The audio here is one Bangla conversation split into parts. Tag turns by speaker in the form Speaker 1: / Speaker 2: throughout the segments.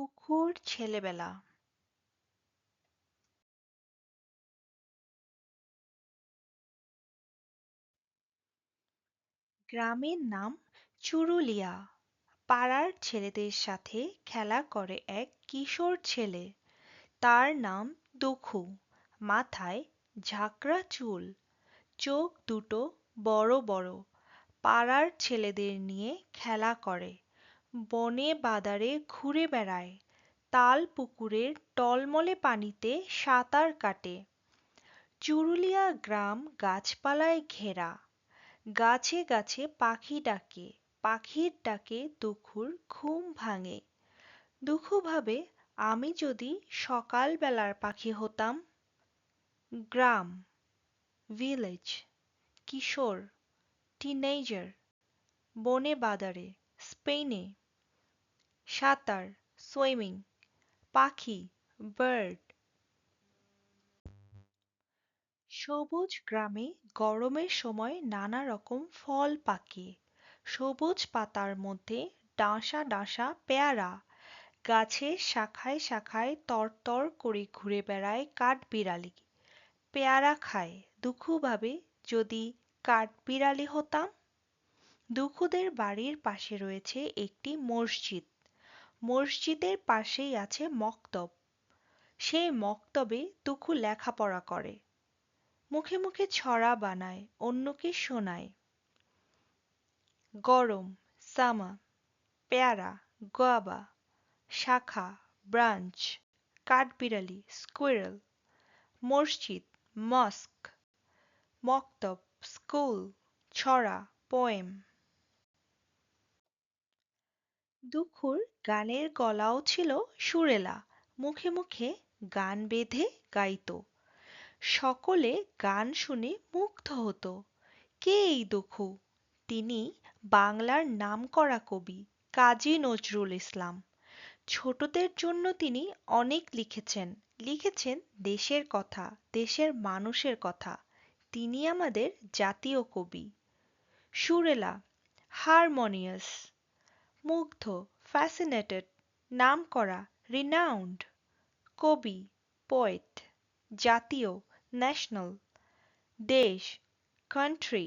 Speaker 1: দুখুর ছেলেবেলা। গ্রামের নাম চুরুলিয়া। পাড়ার ছেলেদের সাথে খেলা করে এক কিশোর ছেলে। তার নাম দুখু। মাথায় ঝাঁকড়া চুল। চোখ দুটো বড় বড়। পাড়ার ছেলেদের নিয়ে খেলা করে। বনে বাদারে ঘুরে বেড়ায়। তাল পুকুরের টলমলে পানিতে সাঁতার কাটে। চুরুলিয়া গ্রাম গাছপালায় ঘেরা। গাছে গাছে পাখি ডাকে। পাখির ডাকে দুখুর ঘুম ভাঙে। দুখু ভাবে আমি যদি সকালবেলার পাখি হতাম? গ্রাম ভিলেজ কিশোর টিনেজার বনে বাদারে। স্পেনে, সাঁতার, সুইমিং, পাখি, বার্ড। সবুজ গ্রামে গরমের সময় নানা রকম ফল পাকে। সবুজ পাতার মধ্যে ডাঁসা ডাঁসা পেয়ারা। গাছের শাখায় শাখায় তরতর করে ঘুরে বেড়ায় কাঠবিড়ালি। পেয়ারা খায়। দুখু ভাবে যদি কাঠবিড়ালি হতাম দুখুদের বাড়ির পাশে রয়েছে একটি মসজিদ। মসজিদের পাশেই আছে মক্তব। সেই মক্তবে দুখু লেখাপড়া করে। মুখে মুখে ছড়া বানায়, অন্যকে শোনায়। গরম, সামা, পেয়ারা, গোয়াবা, শাখা, ব্রাঞ্চ, কাঠবিড়ালি স্কুইরেল মসজিদ, মস্ক, মক্তব, স্কুল, ছড়া, পোয়েম। দুখুর গানের গলাও ছিল সুরেলা, মুখে মুখে গান বেঁধে গাইত। সকলে গান শুনে মুগ্ধ হতো। কে এই দুখু? তিনি বাংলার নামকরা কবি কাজী নজরুল ইসলাম। ছোটদের জন্য তিনি অনেক লিখেছেন। লিখেছেন দেশের কথা, দেশের মানুষের কথা। তিনি আমাদের জাতীয় কবি। সুরেলা, হারমোনিয়াস। মুগ্ধ ফ্যাসিনেটেড নামকরা রিনাউন্ড কবি পোয়েট জাতীয় ন্যাশনাল দেশ কান্ট্রি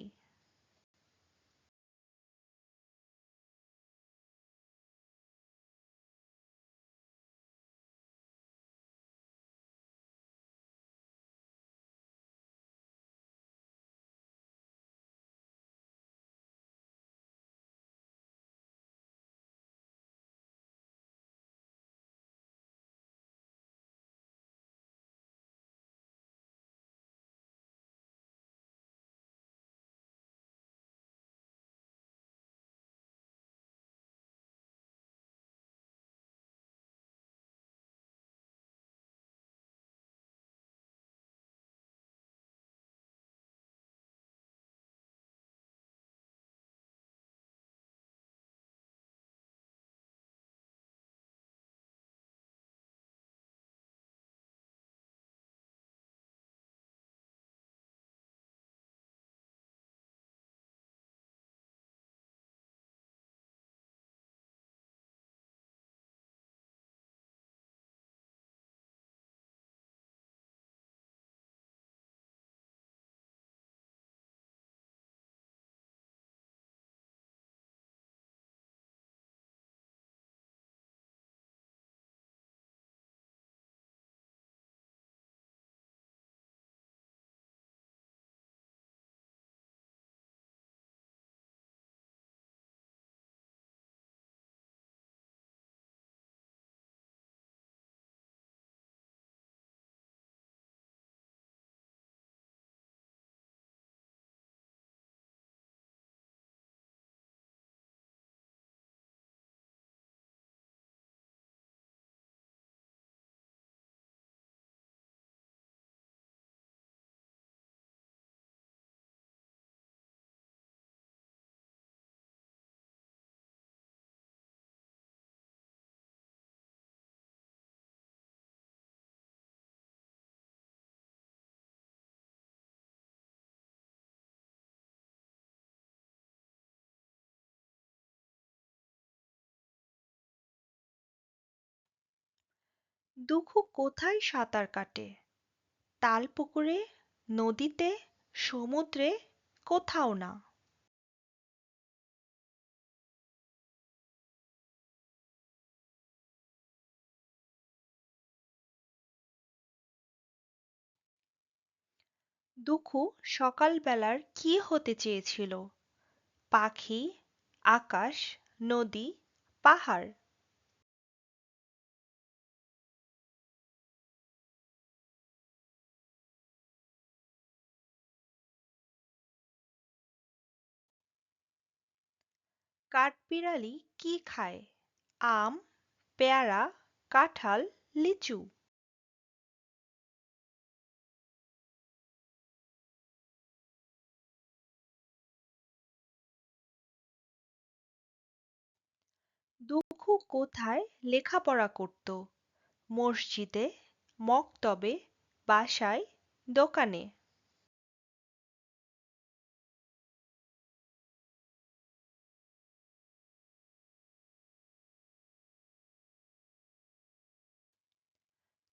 Speaker 1: দুখু কোথায় সাঁতার কাটে? তাল পুকুরে নদীতে, সমুদ্রে, কোথাও না। দুখু সকালবেলার কি হতে চেয়েছিল? পাখি, আকাশ, নদী, পাহাড়। কাঠবিড়ালি কি খায়? আম, পেয়ারা, কাঁঠাল, লিচু। দুখু কোথায় লেখাপড়া করত? মসজিদে, মক্তবে, বাসায়, দোকানে।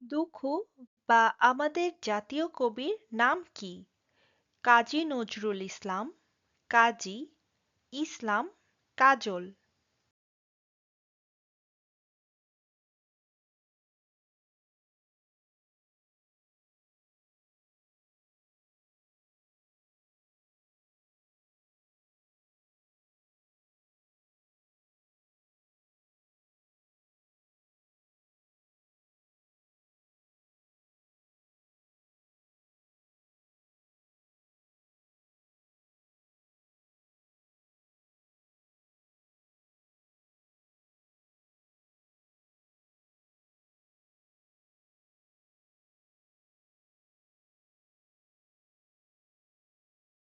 Speaker 1: দুখু বা আমাদের জাতীয় কবির নাম কি? কাজী নজরুল ইসলাম কাজী ইসলাম কাজল।